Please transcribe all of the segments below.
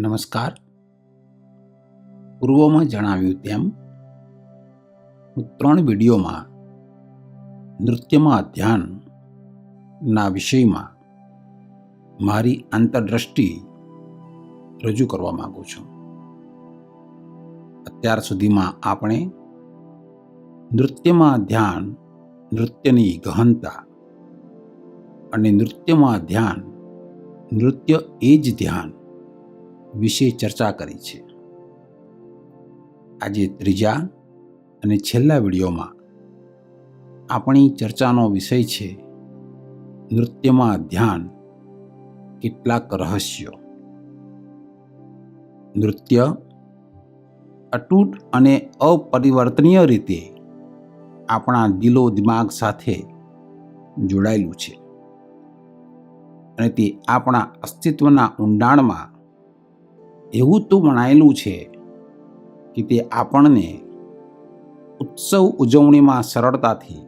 નમસ્કાર. પૂર્વમાં જણાવ્યું તેમ, હું ત્રણ વિડીયોમાં નૃત્યમાં ધ્યાનના વિષયમાં મારી આંતરદ્રષ્ટિ રજૂ કરવા માગું છું. અત્યાર સુધીમાં આપણે નૃત્યમાં ધ્યાન, નૃત્યની ગહનતા અને નૃત્યમાં ધ્યાન, નૃત્ય એ જ ધ્યાન વિશે ચર્ચા કરી છે. આજે ત્રીજા અને છેલ્લા વિડીયોમાં આપણી ચર્ચાનો વિષય છે નૃત્યમાં ધ્યાન, કેટલાક રહસ્યો. નૃત્ય અતૂટ અને અપરિવર્તનીય રીતે આપણા દિલો દિમાગ સાથે જોડાયેલું છે અને તે આપણા અસ્તિત્વના ઊંડાણમાં એવું તો વણાયેલું છે કે તે આપણને ઉત્સવ ઉજવણીમાં સરળતાથી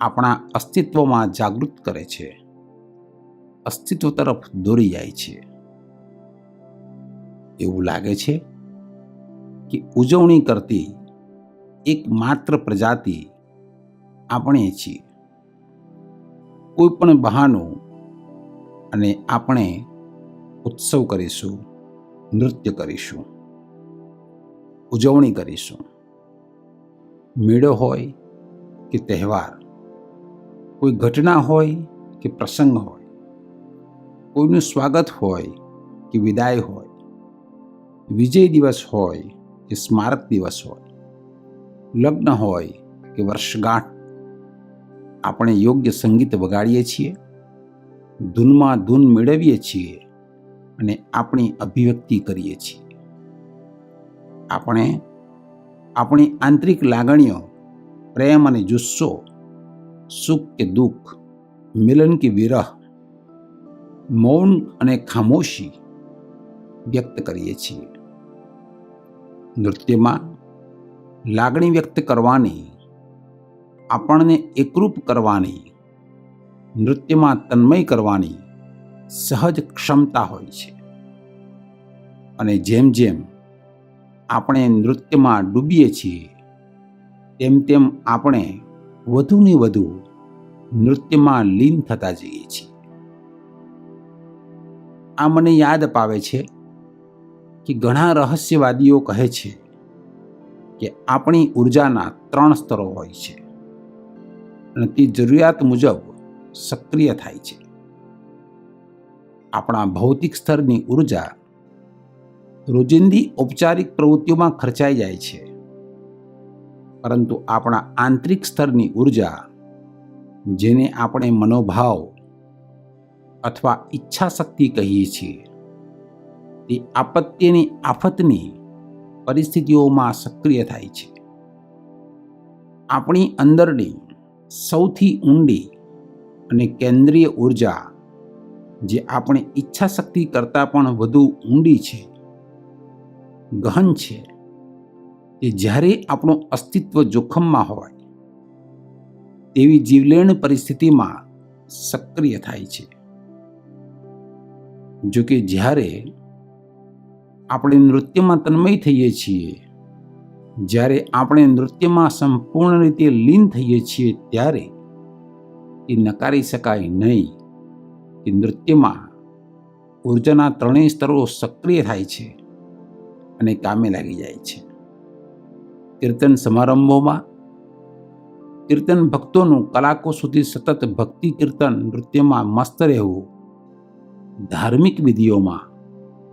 આપણા અસ્તિત્વમાં જાગૃત કરે છે. અસ્તિત્વ તરફ દોરી જાય છે. એવું લાગે છે કે ઉજવણી કરતી એક માત્ર પ્રજાતિ આપણે છીએ. કોઈ પણ બહાનું અને આપણે ઉત્સવ કરીશું. નૃત્ય કરીશું. ઉજવણી કરીશું. મેળો હોય કે તહેવાર, કોઈ ઘટના હોય કે પ્રસંગ હોય, કોઈનું સ્વાગત હોય કે વિદાય હોય, વિજય દિવસ હોય કે સ્મારક દિવસ હોય, લગ્ન હોય કે વર્ષગાંઠ, આપણે યોગ્ય સંગીત વગાડીએ છીએ, ધૂનમાં ધૂન મેળવીએ છીએ અને આપણી અભિવ્યક્તિ કરીએ છીએ. આપણે આપણી આંતરિક લાગણીઓ, પ્રેમ અને જુસ્સો, સુખ કે દુઃખ, મિલન કે વિરહ, મૌન અને ખામોશી વ્યક્ત કરીએ છીએ. નૃત્યમાં લાગણી વ્યક્ત કરવાની, આપણને એકરૂપ કરવાની, નૃત્યમાં તન્મય કરવાની સહજ ક્ષમતા હોય છે. અને જેમ જેમ આપણે નૃત્યમાં ડૂબીએ છીએ, તેમ તેમ આપણે વધુને વધુ નૃત્યમાં લીન થતા જઈએ છીએ. આ મને યાદ અપાવે છે કે ઘણા રહસ્યવાદીઓ કહે છે કે આપણી ઉર્જાના ત્રણ સ્તરો હોય છે અને તે જરૂરિયાત મુજબ સક્રિય થાય છે. આપણા ભૌતિક સ્તરની ઊર્જા રોજિંદી ઔપચારિક પ્રવૃત્તિઓમાં ખર્ચાઈ જાય છે. પરંતુ આપણા આંતરિક સ્તરની ઊર્જા, જેને આપણે મનોભાવ અથવા ઈચ્છા શક્તિ કહીએ છીએ, તે આપત્તિની આફતની પરિસ્થિતિઓમાં સક્રિય થાય છે. આપણી અંદરની સૌથી ઊંડી અને કેન્દ્રીય ઊર્જા જે આપણે ઈચ્છા શક્તિ કરતાં પણ વધુ ઊંડી છે, ગહન છે કે જ્યારે આપણું અસ્તિત્વ જોખમમાં હોય, તેવી જીવલેણ પરિસ્થિતિમાં સક્રિય થાય છે. જો કે જ્યારે આપણે નૃત્યમાં તન્મય થઈએ છીએ, જ્યારે આપણે નૃત્યમાં સંપૂર્ણ રીતે લીન થઈએ છીએ, ત્યારે એ નકારી શકાય નહીં. કે નૃત્યમાં ઉર્જાના ત્રણેય સ્તરો સક્રિય થાય છે અને કામે લાગી જાય છે. કીર્તન સમારંભોમાં કીર્તન ભક્તોનું કલાકો સુધી સતત ભક્તિ કીર્તન નૃત્યમાં મસ્ત રહેવું, ધાર્મિક વિધિઓમાં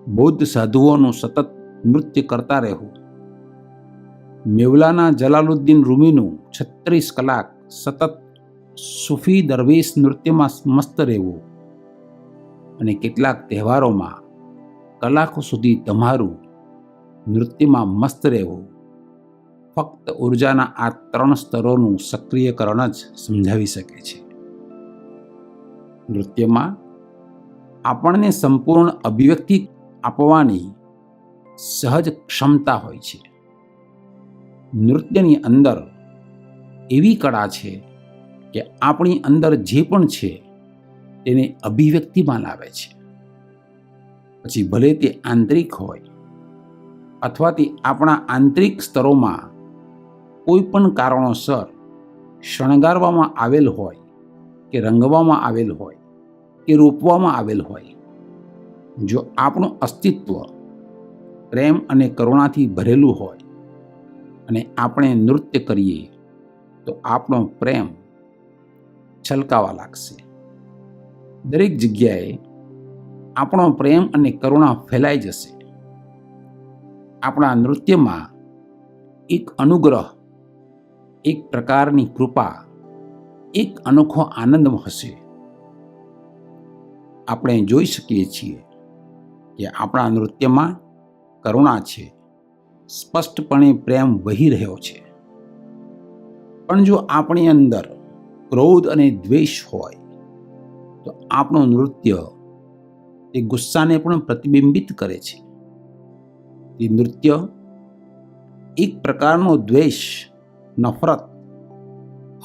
બૌદ્ધ સાધુઓનું સતત નૃત્ય કરતા રહેવું. મેવલાના જલાલુદ્દીન રૂમીનું છત્રીસ કલાક સતત સૂફી દરવેશ નૃત્યમાં મસ્ત રહેવું. અને કેટલાક તહેવારોમાં કલાકો સુધી તમારું નૃત્યમાં મસ્ત રહેવું. ફક્ત ઉર્જાના આ ત્રણ સ્તરોનું સક્રિયકરણ જ સમજાવી શકે છે. નૃત્યમાં આપણને સંપૂર્ણ અભિવ્યક્તિ આપવાની સહજ ક્ષમતા હોય છે. નૃત્યની અંદર એવી કળા છે કે આપણી અંદર જે પણ છે તેને અભિવ્યક્તિમાં લાવે છે. પછી ભલે તે આંતરિક હોય અથવા તે આપણા આંતરિક સ્તરોમાં કોઈ પણ કારણોસર શણગારવામાં આવેલ હોય, કે રંગવામાં આવેલ હોય, કે રોપવામાં આવેલ હોય, જો આપણું અસ્તિત્વ પ્રેમ અને કરુણાથી ભરેલું હોય અને આપણે નૃત્ય કરીએ, તો આપણો પ્રેમ છલકાવા લાગશે. દરેક જગ્યાએ આપણો પ્રેમ અને કરુણા ફેલાઈ જશે. આપણા નૃત્યમાં એક અનુગ્રહ, એક પ્રકારની કૃપા, એક અનોખો આનંદ હશે. આપણે જોઈ શકીએ છીએ કે આપણા નૃત્યમાં કરુણા છે. સ્પષ્ટપણે પ્રેમ વહી રહ્યો છે. પણ જો આપણી અંદર ક્રોધ અને દ્વેષ હોય આપણું નૃત્ય તે ગુસ્સાને પણ પ્રતિબિંબિત કરે છે. એ નૃત્ય એક પ્રકારનો દ્વેષ, નફરત,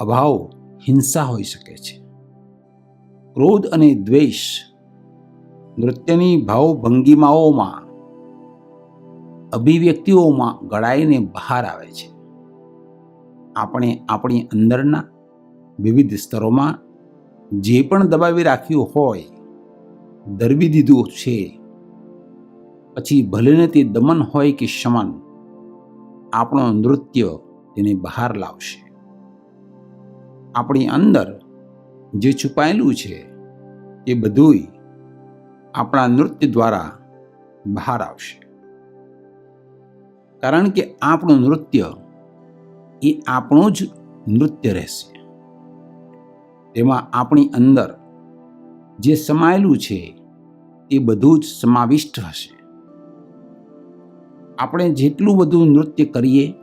અભાવ, હિંસા હોઈ શકે છે. ક્રોધ અને દ્વેષ નૃત્યની ભાવભંગીમાઓમાં, અભિવ્યક્તિઓમાં ગળાઈને બહાર આવે છે. આપણે આપણી અંદરના વિવિધ સ્તરોમાં જે પણ દબાવી રાખ્યું હોય, દરવી દીધું છે. પછી ભલેને તે દમન હોય કે શમન, આપણું નૃત્ય તેને બહાર લાવશે. આપણી અંદર જે છુપાયેલું છે, એ બધુંય આપણા નૃત્ય દ્વારા બહાર આવશે. કારણ કે આપણું નૃત્ય એ આપણું જ નૃત્ય રહેશે. તેમાં આપણી અંદર જે સમાયેલું છે, એ બધું જ સમાવિષ્ટ હશે. આપણે જેટલું વધુ નૃત્ય કરીએ,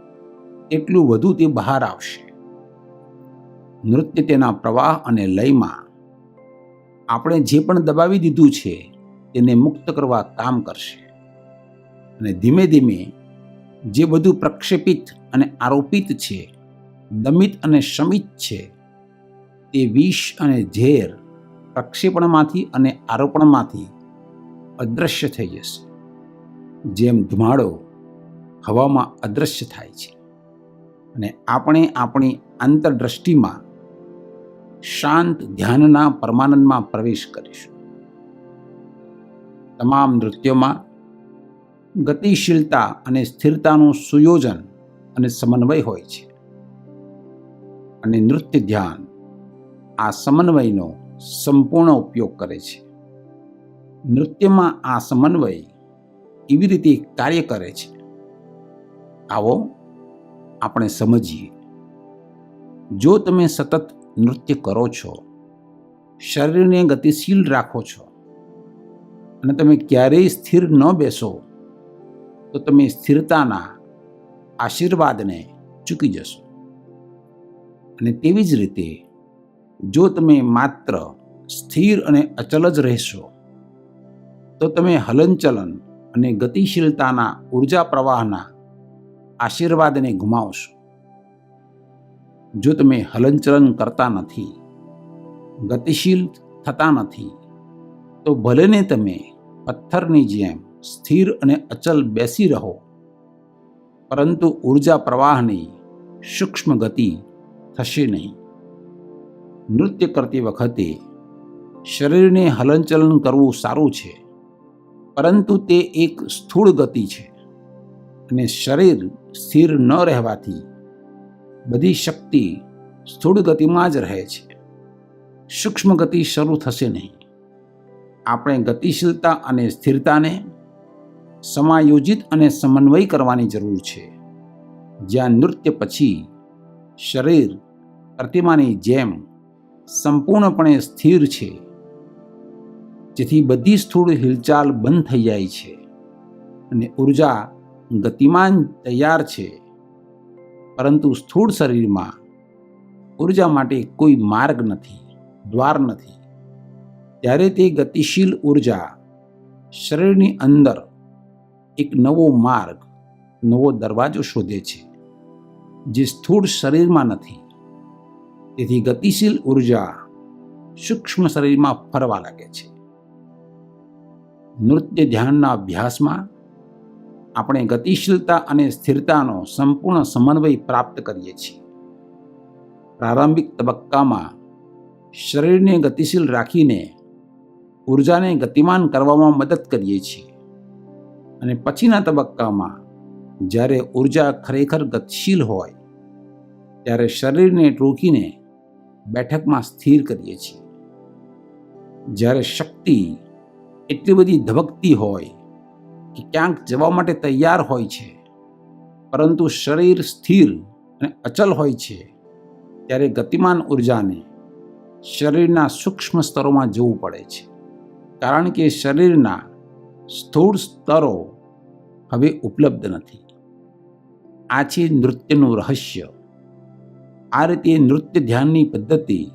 એટલું વધુ તે બહાર આવશે. નૃત્ય તેના પ્રવાહ અને લયમાં આપણે જે પણ દબાવી દીધું છે, તેને મુક્ત કરવા કામ કરશે. અને ધીમે ધીમે જે બધું પ્રક્ષેપિત અને આરોપિત છે, દમિત અને શમિત છે તે વિષ અને ઝેર પ્રક્ષેપણમાંથી અને આરોપણમાંથી અદૃશ્ય થઈ જશે. જેમ ધુમાડો હવામાં અદૃશ્ય થાય છે. અને આપણે આપણી આંતરદ્રષ્ટિમાં શાંત ધ્યાનના પરમાનંદમાં પ્રવેશ કરીશું. તમામ નૃત્યોમાં ગતિશીલતા અને સ્થિરતાનું સુયોજન અને સમન્વય હોય છે. અને નૃત્ય ધ્યાન આ સમન્વયનો સંપૂર્ણ ઉપયોગ કરે છે. નૃત્યમાં આ સમન્વય એવી રીતે કાર્ય કરે છે. આવો આપણે સમજીએ. જો તમે સતત નૃત્ય કરો છો, શરીરને ગતિશીલ રાખો છો અને તમે ક્યારેય સ્થિર ન બેસો, તો તમે સ્થિરતાના આશીર્વાદને ચૂકી જશો. અને તેવી જ રીતે જો તમે માત્ર સ્થિર અને અચલ જ રહેશો, તો તમે હલનચલન અને ગતિશીલતાના ઊર્જા પ્રવાહના આશીર્વાદને ગુમાવશો. જો તમે હલનચલન કરતા નથી, ગતિશીલ થતા નથી, તો ભલેને તમે પથ્થરની જેમ સ્થિર અને અચલ બેસી રહો, પરંતુ ઊર્જા પ્રવાહની સૂક્ષ્મ ગતિ થશે નહીં. નૃત્ય કરતી વખતે શરીરને હલનચલન કરવું સારું છે, પરંતુ તે એક સ્થૂળ ગતિ છે અને શરીર સ્થિર ન રહેવાથી બધી શક્તિ સ્થૂળ ગતિમાં જ રહે છે. સૂક્ષ્મ ગતિ શરૂ થશે નહીં. આપણે ગતિશીલતા અને સ્થિરતાને સમાયોજિત અને સમન્વય કરવાની જરૂર છે. જ્યાં નૃત્ય પછી શરીર પ્રતિમાની જેમ સંપૂર્ણપણે સ્થિર છે. જેથી બધી સ્થૂળ હિલચાલ બંધ થઈ જાય છે અને ઊર્જા ગતિમાન તૈયાર છે. પરંતુ સ્થૂળ શરીરમાં ઊર્જા માટે કોઈ માર્ગ નથી, દ્વાર નથી. ત્યારે તે ગતિશીલ ઊર્જા શરીરની અંદર એક નવો માર્ગ, નવો દરવાજો શોધે છે, જે સ્થૂળ શરીરમાં નથી. તેથી ગતિશીલ ઊર્જા સૂક્ષ્મ શરીરમાં ફરવા લાગે છે. નૃત્ય ધ્યાનના અભ્યાસમાં આપણે ગતિશીલતા અને સ્થિરતાનો સંપૂર્ણ સમન્વય પ્રાપ્ત કરીએ છીએ. પ્રારંભિક તબક્કામાં શરીરને ગતિશીલ રાખીને ઉર્જાને ગતિમાન કરવામાં મદદ કરીએ છીએ. અને પછીના તબક્કામાં જ્યારે ઊર્જા ખરેખર ગતિશીલ હોય, ત્યારે શરીરને રોકીને બેઠકમાં સ્થિર કરીએ છીએ. જ્યારે શક્તિ એટલી બધી ધબકતી હોય કે ક્યાંક જવા માટે તૈયાર હોય છે, પરંતુ શરીર સ્થિર અને અચલ હોય છે, ત્યારે ગતિમાન ઉર્જાને શરીરના સૂક્ષ્મ સ્તરોમાં જવું પડે છે. કારણ કે શરીરના સ્થૂળ સ્તરો હવે ઉપલબ્ધ નથી. આ છે નૃત્યનું રહસ્ય. આ રીતે નૃત્ય ધ્યાનની પદ્ધતિ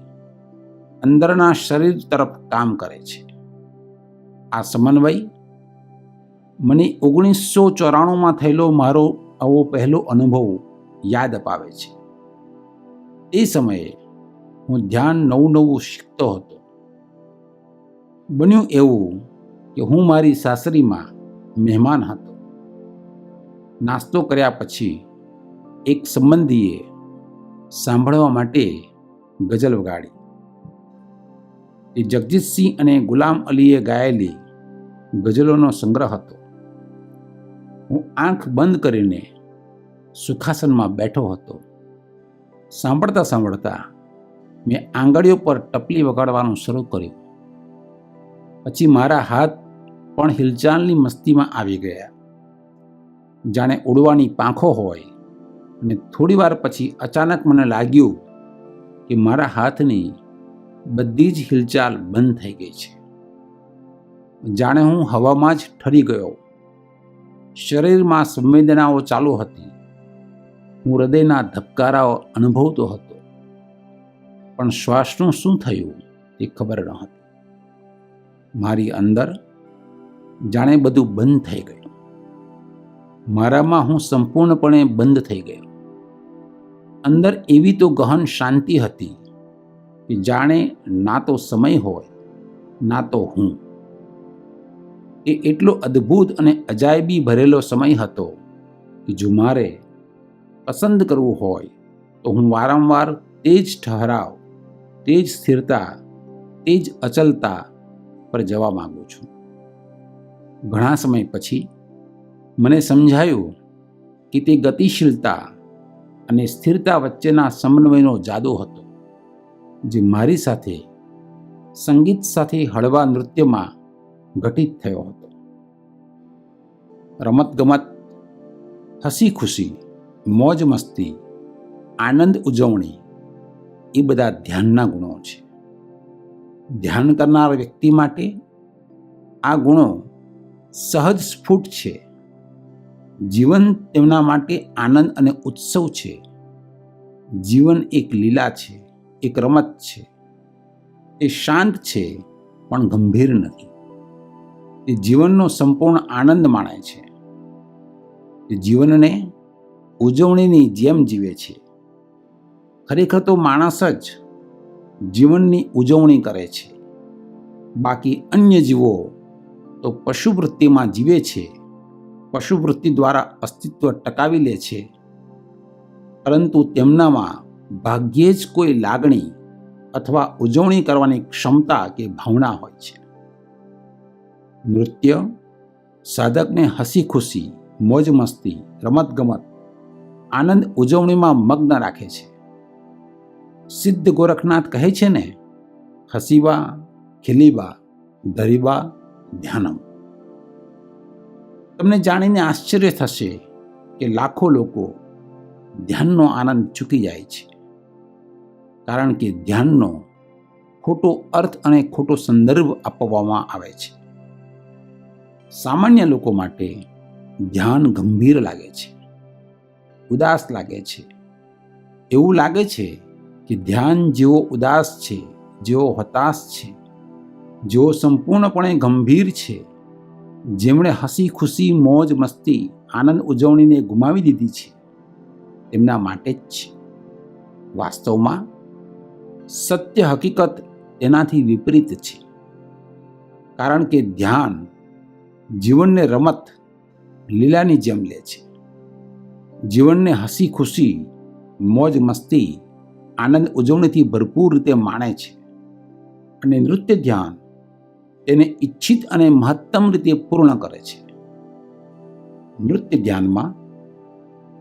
અંદરના શરીર તરફ કામ કરે છે. આ સમન્વય મને ઓગણીસો ચોરાણુંમાં થયેલો મારો આવો પહેલો અનુભવ યાદ અપાવે છે. એ સમયે હું ધ્યાન નવું નવું શીખતો હતો. બન્યું એવું કે હું મારી સાસરીમાં મહેમાન હતો. નાસ્તો કર્યા પછી એક સંબંધીએ સાંભળવા માટે ગઝલ વગાડી. એ જગજીતસિંહ અને ગુલામ અલીએ ગાયેલી ગઝલોનો સંગ્રહ હતો. હું આંખ બંધ કરીને સુખાસનમાં બેઠો હતો. સાંભળતા સાંભળતા મેં આંગળીઓ પર ટપલી વગાડવાનું શરૂ કર્યું. પછી મારા હાથ પણ હિલચાલની મસ્તીમાં આવી ગયા. જાણે ઉડવાની પાંખો હોય અને થોડી વાર પછી અચાનક મને લાગ્યું કે મારા હાથની બધી જ હિલચાલ બંધ થઈ ગઈ છે. જાણે હું હવામાં જ ઠરી ગયો. શરીરમાં સંવેદનાઓ ચાલુ હતી. હું હૃદયના ધબકારાઓ અનુભવતો હતો. પણ શ્વાસનું શું થયું તે ખબર ન હતી. મારી અંદર જાણે બધું બંધ થઈ ગયું. મારામાં હું સંપૂર્ણપણે બંધ થઈ ગયો. અંદર એવી તો ગહન શાંતિ હતી કે જાણે ના તો સમય હોય, ના તો હું. એ એટલો અદ્ભુત અને અજાયબી ભરેલો સમય હતો કે જો મારે પસંદ કરવું હોય, તો હું વારંવાર તે જ ઠહરાવ તે જ સ્થિરતા, તે જ અચલતા પર જવા માગું છું. ઘણા સમય પછી મને સમજાયું કે તે ગતિશીલતા અને સ્થિરતા વચ્ચેના સમન્વયનો જાદુ હતો, જે મારી સાથે સંગીત સાથે હળવા નૃત્યમાં ઘટિત થયો હતો. રમતગમત હસી ખુશી મોજ મસ્તી, આનંદ ઉજવણી, એ બધા ધ્યાનના ગુણો છે. ધ્યાન કરનાર વ્યક્તિ માટે આ ગુણો સહજ સ્ફુટ છે. જીવન તેમના માટે આનંદ અને ઉત્સવ છે. જીવન એક લીલા છે, એક રમત છે. એ શાંત છે, પણ ગંભીર નથી. એ જીવનનો સંપૂર્ણ આનંદ માણે છે. એ જીવનને ઉજવણીની જેમ જીવે છે. ખરેખર તો માણસ જ જીવનની ઉજવણી કરે છે. બાકી અન્ય જીવો તો પશુવૃત્તિમાં જીવે છે. પશુવૃત્તિ દ્વારા અસ્તિત્વ ટકાવી લે છે. પરંતુ તેમનામાં ભાગ્યે જ કોઈ લાગણી અથવા ઉજવણી કરવાની ક્ષમતા કે ભાવના હોય છે. નૃત્ય, સાધકને હસી ખુશી મોજ મસ્તી રમતગમત, આનંદ ઉજવણીમાં મગ્ન રાખે છે. સિદ્ધ ગોરખનાથ કહે છે ને હસીબા ખીલીબા ધરીબા ધ્યાનમ. તમને જાણીને આશ્ચર્ય થશે કે લાખો લોકો ધ્યાનનો આનંદ ચૂકી જાય છે. કારણ કે ધ્યાનનો ખોટો અર્થ અને ખોટો સંદર્ભ આપવામાં આવે છે. સામાન્ય લોકો માટે ધ્યાન ગંભીર લાગે છે. ઉદાસ લાગે છે. એવું લાગે છે કે ધ્યાન જેવો ઉદાસ છે, જેવો હતાશ છે જેઓ સંપૂર્ણપણે ગંભીર છે જેમણે હસી ખુશી, મોજ, મસ્તી, આનંદ ઉજવણીને ગુમાવી દીધી છે, એમના માટે જ છે. વાસ્તવમાં સત્ય હકીકત એનાથી વિપરીત છે. કારણ કે ધ્યાન જીવનને રમત, લીલાની જેમ લે છે. જીવનને હસી ખુશી, મોજ, મસ્તી, આનંદ ઉજવણીથી ભરપૂર રીતે માણે છે. અને નૃત્ય ધ્યાન તેને ઈચ્છિત અને મહત્તમ રીતે પૂર્ણ કરે છે. નૃત્ય ધ્યાનમાં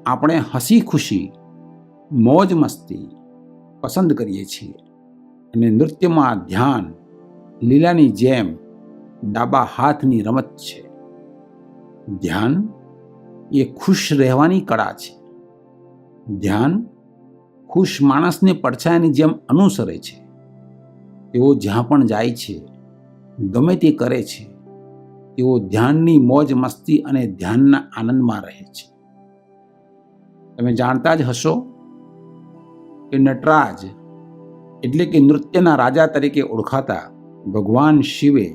આપણે હસી ખુશી, મોજ મસ્તી પસંદ કરીએ છીએ અને નૃત્યમાં ધ્યાન, લીલાની જેમ ડાબા હાથની રમત છે. ધ્યાન એ ખુશ રહેવાની કળા છે. ધ્યાન ખુશ માણસને પડછાયાની જેમ અનુસરે છે. તેઓ જ્યાં પણ જાય છે ગમે તે કરે છે, તેઓ ધ્યાનની મોજ, મસ્તી અને ધ્યાનના આનંદમાં રહે છે. તમે જાણતા જ હશો કે નટરાજ એટલે કે નૃત્યના રાજા તરીકે ઓળખાતા ભગવાન શિવે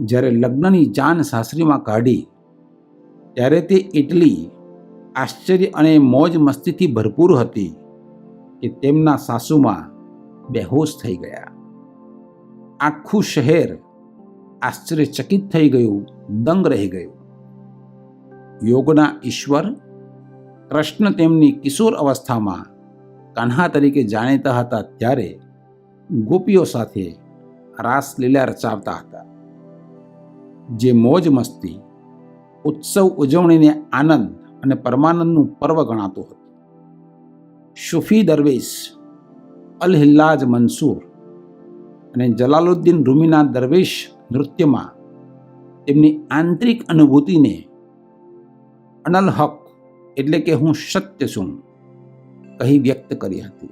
જ્યારે લગ્નની જાન સાસરીમાં કાઢી, ત્યારે તે એટલી આશ્ચર્ય અને મોજ મસ્તીથી ભરપૂર હતી કે તેમના સાસુમાં બેહોશ થઈ ગયા. આખું શહેર આશ્ચર્યચકિત થઈ ગયું, દંગ રહી ગયું. યોગના ઈશ્વર કૃષ્ણ તેમની કિશોર અવસ્થામાં કાન્હા તરીકે જાણીતા હતા ત્યારે ગોપીઓ સાથે રાસલીલા રચાવતા હતા. જે મોજ મસ્તી, ઉત્સવ ઉજવણીને આનંદ અને પરમાનંદનું પર્વ ગણાતું હતું. શુફી દરવેશ અલ હિલ્લાજ મંસૂર અને જલાલુદ્દીન રૂમીના દરવેશ નૃત્યમાં તેમની આંતરિક અનુભૂતિને અનલ હક એટલે કે હું સત્ય છું કહી વ્યક્ત કરી હતી.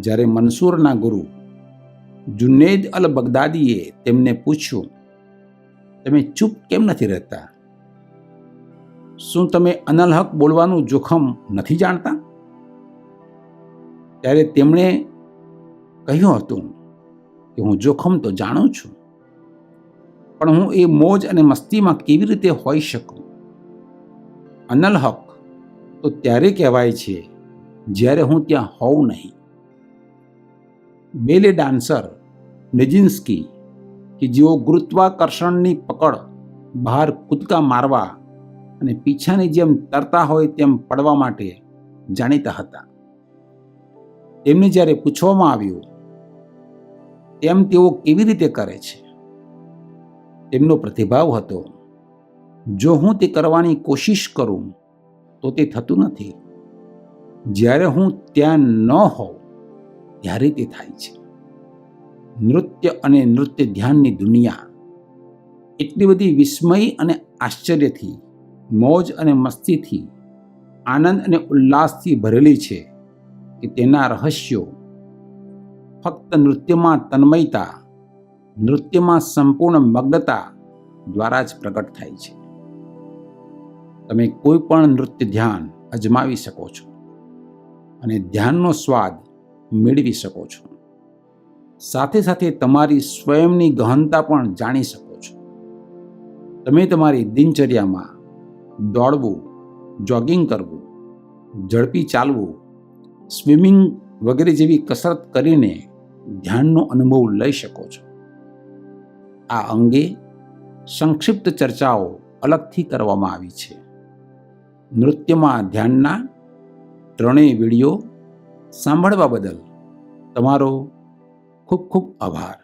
જ્યારે મનસૂરના ગુરુ જુનેદ અલ બગદાદીએ તેમને પૂછ્યું, તમે ચૂપ કેમ નથી રહેતા? શું તમે અનલ હક બોલવાનું જોખમ નથી જાણતા? ત્યારે તેમણે કહ્યું હતું કે હું જોખમ તો જાણું છું પણ હું એ મોજ અને મસ્તીમાં કેવી રીતે હોઈ શકું? અનલ હક તો ત્યારે કહેવાય છે, જ્યારે હું ત્યાં હોઉં નહીં. બેલે ડાન્સર નિજિન્સ્કી કે જેઓ ગુરુત્વાકર્ષણની પકડ બહાર કૂદકા મારવા અને પીછાની જેમ તરતા હોય તેમ પડવા માટે જાણીતા હતા. તેમને જ્યારે પૂછવામાં આવ્યું, તેમ તેઓ કેવી રીતે કરે છે? તેમનો પ્રતિભાવ હતો. જો હું તે કરવાની કોશિશ કરું, તો તે થતું નથી. જ્યારે હું ત્યાં ન હોઉં, ત્યારે તે થાય છે. નૃત્ય અને નૃત્ય ધ્યાનની દુનિયા એટલી બધી વિસ્મય અને આશ્ચર્યથી, મોજ અને મસ્તીથી, આનંદ અને ઉલ્લાસથી ભરેલી છે કે તેના રહસ્યો ફક્ત નૃત્યમાં તન્મયતા નૃત્યમાં સંપૂર્ણ મગ્નતા દ્વારા જ પ્રગટ થાય છે. તમે કોઈ પણ નૃત્ય ધ્યાન અજમાવી શકો છો અને ધ્યાનનો સ્વાદ મેળવી શકો છો. સાથે સાથે તમારી સ્વયંની ગહનતા પણ જાણી શકો છો. તમે તમારી દિનચર્યામાં દોડવું, જોગિંગ કરવું, ઝડપી ચાલવું, સ્વિમિંગ વગેરે જેવી કસરત કરીને ધ્યાનનો અનુભવ લઈ શકો છો. આ અંગે સંક્ષિપ્ત ચર્ચાઓ અલગથી કરવામાં આવી છે. નૃત્યમાં ધ્યાનના ત્રણેય વીડિયો સાંભળવા બદલ તમારો ખૂબ ખૂબ આભાર.